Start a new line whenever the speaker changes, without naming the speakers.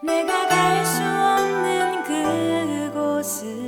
내가 갈 수 없는 그곳을